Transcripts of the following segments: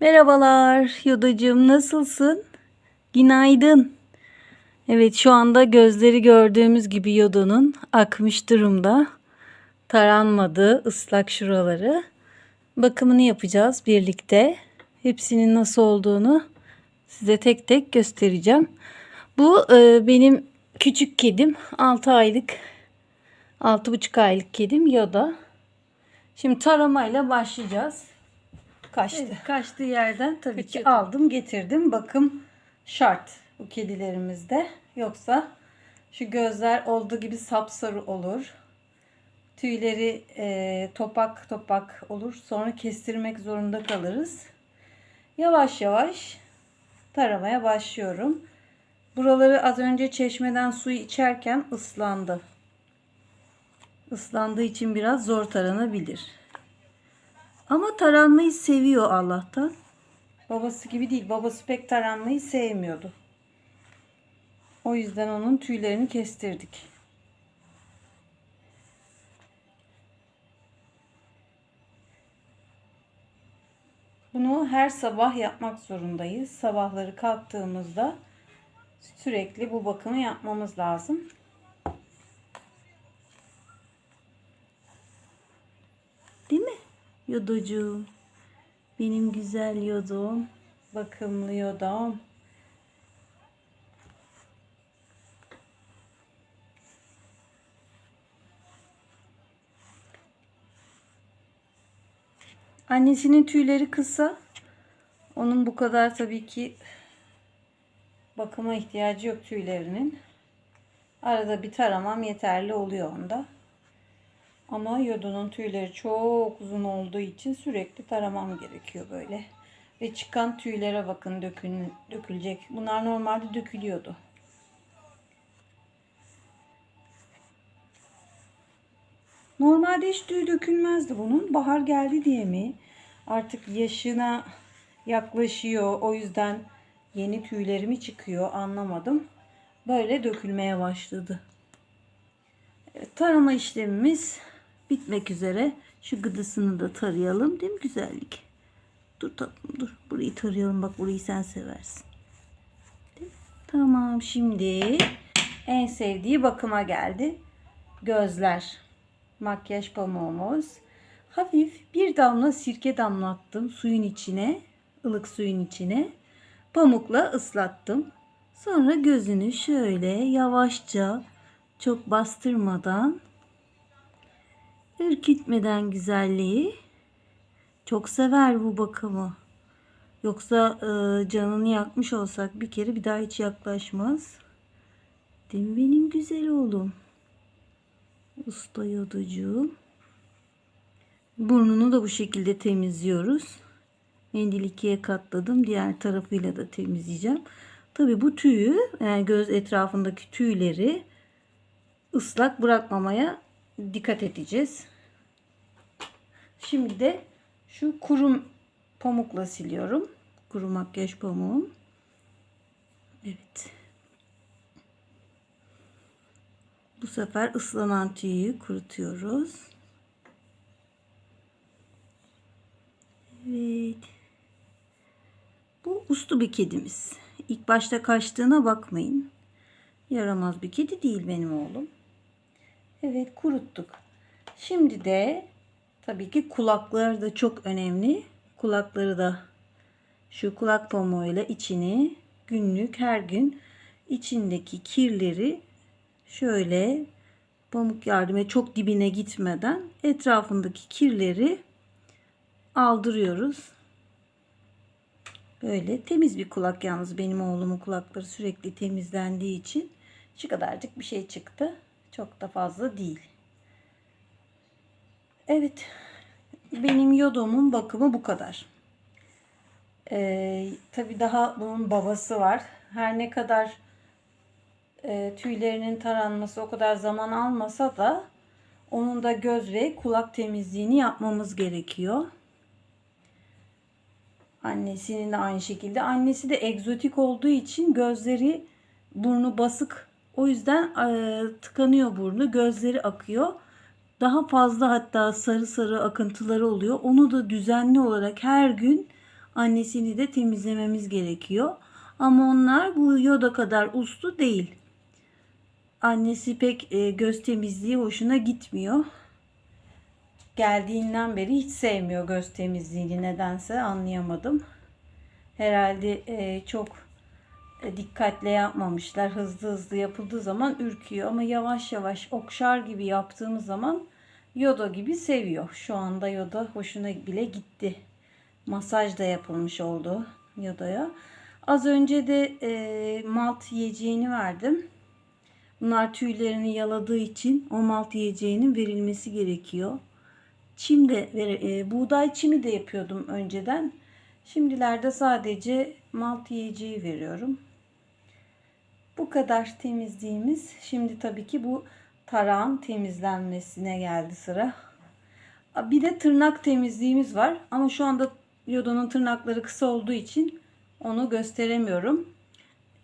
Merhabalar Yodacığım nasılsın? Günaydın. Evet şu anda gözleri gördüğümüz gibi Yodo'nun akmış durumda. Taranmadı ıslak şuraları. Bakımını yapacağız birlikte. Hepsinin nasıl olduğunu size tek tek göstereceğim. Bu e, benim küçük kedim 6 aylık 6,5 aylık kedim Yoda. Şimdi taramayla başlayacağız. Kaçtı. kaçtığı yerden tabii ki aldım getirdim. Bakım şart bu kedilerimizde. Yoksa şu gözler olduğu gibi sapsarı olur. Tüyleri e, topak topak olur. Sonra kestirmek zorunda kalırız. Yavaş yavaş taramaya başlıyorum. Buraları az önce çeşmeden suyu içerken ıslandı. Islandığı için biraz zor taranabilir. Ama taranmayı seviyor Allah'tan. Babası gibi değil. Babası pek taranmayı sevmiyordu. O yüzden onun tüylerini kestirdik. Bunu her sabah yapmak zorundayız. Sabahları kalktığımızda sürekli bu bakımı yapmamız lazım. Değil mi? Yodocuğum. Benim güzel yodum. Bakımlı yodum. Annesinin tüyleri kısa. Onun bu kadar tabii ki bakıma ihtiyacı yok tüylerinin. Arada bir taramam yeterli oluyor onda. Ama yodunun tüyleri çok uzun olduğu için sürekli taramam gerekiyor böyle. Ve çıkan tüylere bakın dökül, dökülecek. Bunlar normalde dökülüyordu. Normalde hiç tüy dökülmezdi bunun. Bahar geldi diye mi? Artık yaşına yaklaşıyor. O yüzden yeni tüylerimi çıkıyor anlamadım. Böyle dökülmeye başladı. Evet, tarama işlemimiz bitmek üzere. Şu gıdısını da tarayalım. Değil mi güzellik? Dur tatlım dur. Burayı tarayalım. Bak burayı sen seversin. Tamam şimdi en sevdiği bakıma geldi. Gözler. Makyaj pamuğumuz. Hafif bir damla sirke damlattım suyun içine. ılık suyun içine. Pamukla ıslattım. Sonra gözünü şöyle yavaşça çok bastırmadan ürkütmeden güzelliği çok sever bu bakımı. Yoksa e, canını yakmış olsak bir kere bir daha hiç yaklaşmaz. Değil mi benim güzel oğlum? Usta yoducuğum. Burnunu da bu şekilde temizliyoruz. Mendil ikiye katladım. Diğer tarafıyla da temizleyeceğim. Tabi bu tüyü yani göz etrafındaki tüyleri ıslak bırakmamaya dikkat edeceğiz. Şimdi de şu kuru pamukla siliyorum. Kuru makyaj pamuğum. Evet. Bu sefer ıslanan tüyü kurutuyoruz. Evet. Bu uslu bir kedimiz. İlk başta kaçtığına bakmayın. Yaramaz bir kedi değil benim oğlum. Evet kuruttuk. Şimdi de tabii ki kulakları da çok önemli. Kulakları da şu kulak pamuğuyla içini günlük her gün içindeki kirleri şöyle pamuk yardımıyla çok dibine gitmeden etrafındaki kirleri aldırıyoruz. Böyle temiz bir kulak yalnız benim oğlumun kulakları sürekli temizlendiği için şu kadarcık bir şey çıktı. Çok da fazla değil. Evet. Benim yodomun bakımı bu kadar. Ee, Tabi daha bunun babası var. Her ne kadar e, tüylerinin taranması o kadar zaman almasa da onun da göz ve kulak temizliğini yapmamız gerekiyor. Annesinin de aynı şekilde. Annesi de egzotik olduğu için gözleri burnu basık. O yüzden e, tıkanıyor burnu. Gözleri akıyor. Daha fazla hatta sarı sarı akıntıları oluyor. Onu da düzenli olarak her gün Annesini de temizlememiz gerekiyor. Ama onlar bu yoda kadar uslu değil. Annesi pek e, göz temizliği hoşuna gitmiyor. Geldiğinden beri hiç sevmiyor göz temizliğini nedense anlayamadım. Herhalde e, çok dikkatle yapmamışlar. Hızlı hızlı yapıldığı zaman ürküyor ama yavaş yavaş okşar gibi yaptığımız zaman Yoda gibi seviyor. Şu anda Yoda hoşuna bile gitti. Masaj da yapılmış oldu Yoda'ya. Az önce de e, malt yiyeceğini verdim. Bunlar tüylerini yaladığı için o malt yiyeceğinin verilmesi gerekiyor. Çim de e, buğday çimi de yapıyordum önceden. Şimdilerde sadece malt yiyeceği veriyorum. Bu kadar temizliğimiz. Şimdi tabii ki bu tarağın temizlenmesine geldi sıra. Bir de tırnak temizliğimiz var. Ama şu anda Yodo'nun tırnakları kısa olduğu için onu gösteremiyorum.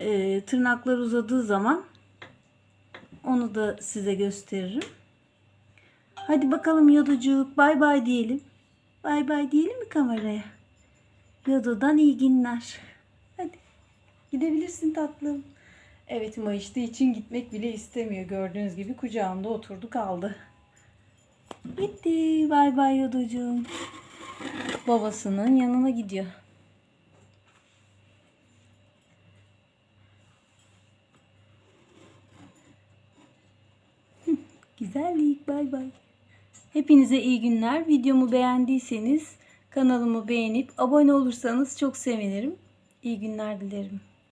Ee, tırnaklar uzadığı zaman onu da size gösteririm. Hadi bakalım Yoducuk bay bay diyelim. Bay bay diyelim mi kameraya? Yodo'dan iyi günler. Hadi gidebilirsin tatlım. Evet mayıştığı için gitmek bile istemiyor. Gördüğünüz gibi kucağımda oturdu kaldı. Bitti. Bay bay Yoducuğum. Babasının yanına gidiyor. Güzellik. Bay bay. Hepinize iyi günler. Videomu beğendiyseniz kanalımı beğenip abone olursanız çok sevinirim. İyi günler dilerim.